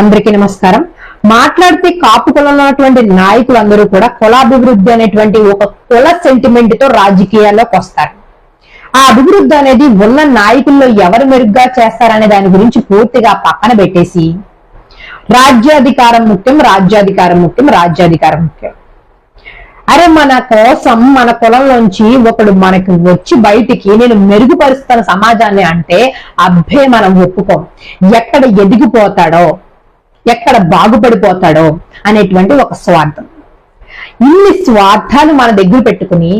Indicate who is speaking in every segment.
Speaker 1: అందరికీ నమస్కారం. మాట్లాడితే కాపు కులంలో ఉన్నటువంటి నాయకులందరూ కూడా కులాభివృద్ధి అనేటువంటి ఒక కుల సెంటిమెంట్తో రాజకీయాల్లోకి వస్తారు. ఆ అభివృద్ధి అనేది ఉన్న నాయకుల్లో ఎవరు మెరుగ్గా చేస్తారనే దాని గురించి పూర్తిగా పక్కన పెట్టేసి రాజ్యాధికారం ముఖ్యం రాజ్యాధికారం ముఖ్యం రాజ్యాధికారం ముఖ్యం. అరే మన కోసం మన కులంలోంచి ఒకడు మనకి వచ్చి బయటికి నేను మెరుగుపరుస్తాను సమాజాన్ని అంటే అబ్బే మనం ఒప్పుకోం. ఎక్కడ ఎదిగిపోతాడో ఎక్కడ బాగుపడిపోతాడో అనేటువంటి ఒక స్వార్థం. ఇన్ని స్వార్థాలు మన దగ్గర పెట్టుకుని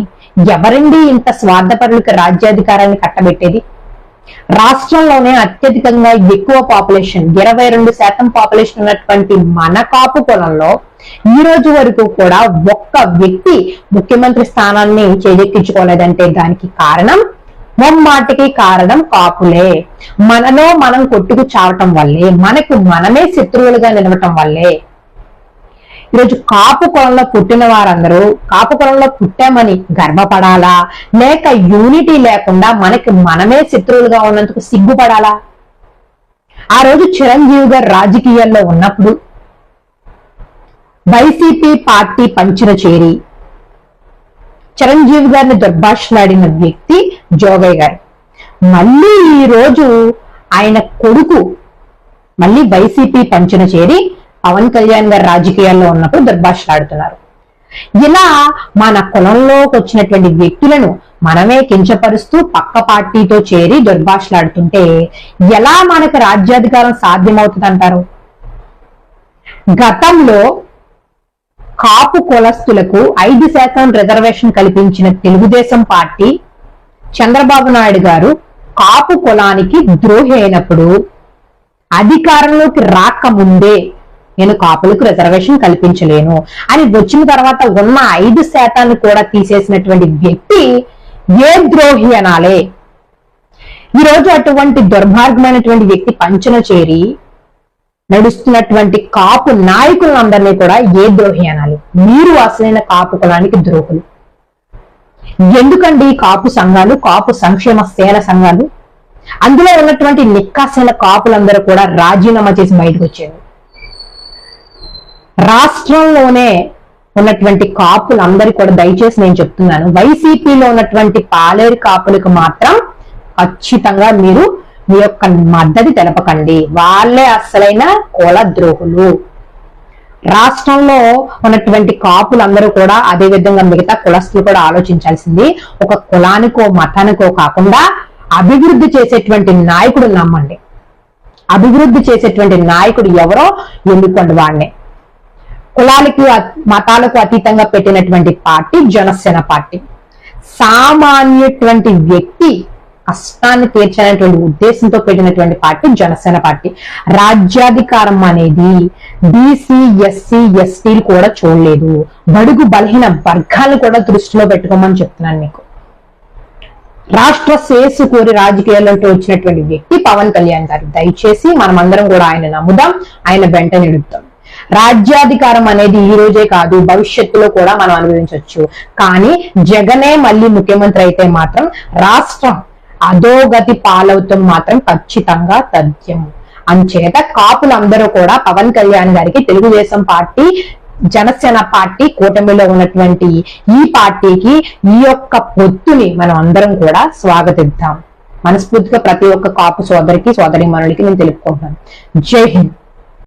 Speaker 1: ఎవరండి ఇంత స్వార్థపరులకు రాజ్యాధికారాన్ని కట్టబెట్టేది? రాష్ట్రంలోనే అత్యధికంగా ఎక్కువ పాపులేషన్ ఇరవై రెండు శాతం పాపులేషన్ ఉన్నటువంటి మన కాపు కులంలో ఈ రోజు వరకు కూడా ఒక్క వ్యక్తి ముఖ్యమంత్రి స్థానాన్ని చేజెక్కించుకోలేదంటే దానికి కారణం మొమ్మాటికి కారణం కాపులే. మనలో మనం కొట్టుకు చావటం వల్లే మనకు మనమే శత్రువులుగా నిలవటం వల్లే. ఈరోజు కాపు కులంలో పుట్టిన వారందరూ కాపు కులంలో పుట్టామని గర్వపడాలా? లేక యూనిటీ లేకుండా మనకి మనమే శత్రువులుగా ఉన్నందుకు సిగ్గుపడాలా? ఆ రోజు చిరంజీవి గారు రాజకీయాల్లో ఉన్నప్పుడు వైసీపీ పార్టీ పంచిన చేరి చిరంజీవి గారిని దుర్భాషలాడిన వ్యక్తి జోగయ్య గారు. మళ్ళీ ఈ రోజు ఆయన కొడుకు మళ్ళీ వైసీపీ పంచున చేరి పవన్ కళ్యాణ్ గారు రాజకీయాల్లో ఉన్నప్పుడు దుర్భాషలాడుతున్నారు. ఇలా మన కులంలోకి వచ్చినటువంటి వ్యక్తులను మనమే కించపరుస్తూ పక్క పార్టీతో చేరి దుర్భాషలాడుతుంటే ఎలా మనకు రాజ్యాధికారం సాధ్యమవుతుంది అంటారు గతంలో కాపు కులస్తులకు ఐదు శాతం రిజర్వేషన్ కల్పించిన తెలుగుదేశం పార్టీ చంద్రబాబు నాయుడు గారు కాపు కులానికి ద్రోహి అయినప్పుడు అధికారంలోకి రాకముందే నేను కాపులకు రిజర్వేషన్ కల్పించలేను అని వచ్చిన తర్వాత ఉన్న ఐదు శాతాన్ని కూడా తీసేసినటువంటి వ్యక్తి ఏ ద్రోహి అనాలే? ఈరోజు అటువంటి దుర్మార్గమైనటువంటి వ్యక్తి పంచన చేరి నడుస్తున్నటువంటి కాపు నాయకులందరినీ కూడా ఏ ద్రోహి అనాలి? మీరు అసలైన కాపు కులానికి ద్రోహులు. ఎందుకండి కాపు సంఘాలు? కాపు సంక్షేమ సేన సంఘాలు? అందులో ఉన్నటువంటి నిక్కాసైన కాపులందరూ కూడా రాజీనామా చేసి బయటకు వచ్చారు. రాష్ట్రంలోనే ఉన్నటువంటి కాపులందరూ కూడా దయచేసి నేను చెప్తున్నాను వైసీపీలో ఉన్నటువంటి పాలేరు కాపులకు మాత్రం ఖచ్చితంగా మీరు మీ యొక్క మద్దతు తెలపకండి. వాళ్ళే అసలైన కుల ద్రోహులు రాష్ట్రంలో ఉన్నటువంటి కాపులందరూ కూడా అదే విధంగా మిగతా కులస్తులు కూడా ఆలోచించాల్సింది. ఒక కులానికో మతానికో కాకుండా అభివృద్ధి చేసేటువంటి నాయకుడు నమ్మండి. అభివృద్ధి చేసేటువంటి నాయకుడు ఎవరో ఎన్నుకోండి వాడినే? కులాలకి మతాలకు అతీతంగా పెట్టినటువంటి పార్టీ జనసేన పార్టీ. సామాన్యటువంటి వ్యక్తి కష్టాన్ని తీర్చాలనేటువంటి ఉద్దేశంతో పెట్టినటువంటి పార్టీ జనసేన పార్టీ. రాజ్యాధికారం అనేది బీసీ ఎస్సీ ఎస్టీలు కూడా చూడలేదు. బడుగు బలహీన వర్గాలను కూడా దృష్టిలో పెట్టుకోమని చెప్తున్నాను మీకు. రాష్ట్ర శేసు కోరి రాజకీయాల్లోకి వచ్చినటువంటి వ్యక్తి పవన్ కళ్యాణ్ గారు. దయచేసి మనమందరం కూడా ఆయన నమ్ముదాం ఆయన వెంట నిడుద్దాం రాజ్యాధికారం అనేది ఈ రోజే కాదు భవిష్యత్తులో కూడా మనం అనుభవించవచ్చు కానీ జగనే మళ్ళీ ముఖ్యమంత్రి అయితే మాత్రం రాష్ట్రం అధోగతి పాలవుతాం మాత్రం ఖచ్చితంగా తథ్యం. అంచేత కాపులందరూ కూడా పవన్ కళ్యాణ్ గారికి తెలుగుదేశం పార్టీ జనసేన పార్టీ కూటమిలో ఉన్నటువంటి ఈ పార్టీకి ఈ యొక్క పొత్తుని మనం అందరం కూడా స్వాగతిద్దాం. మనస్ఫూర్తిగా ప్రతి ఒక్క కాపు సోదరికి సోదరి మనులకి నేను తెలుపుకుంటున్నాను. జై హింద్.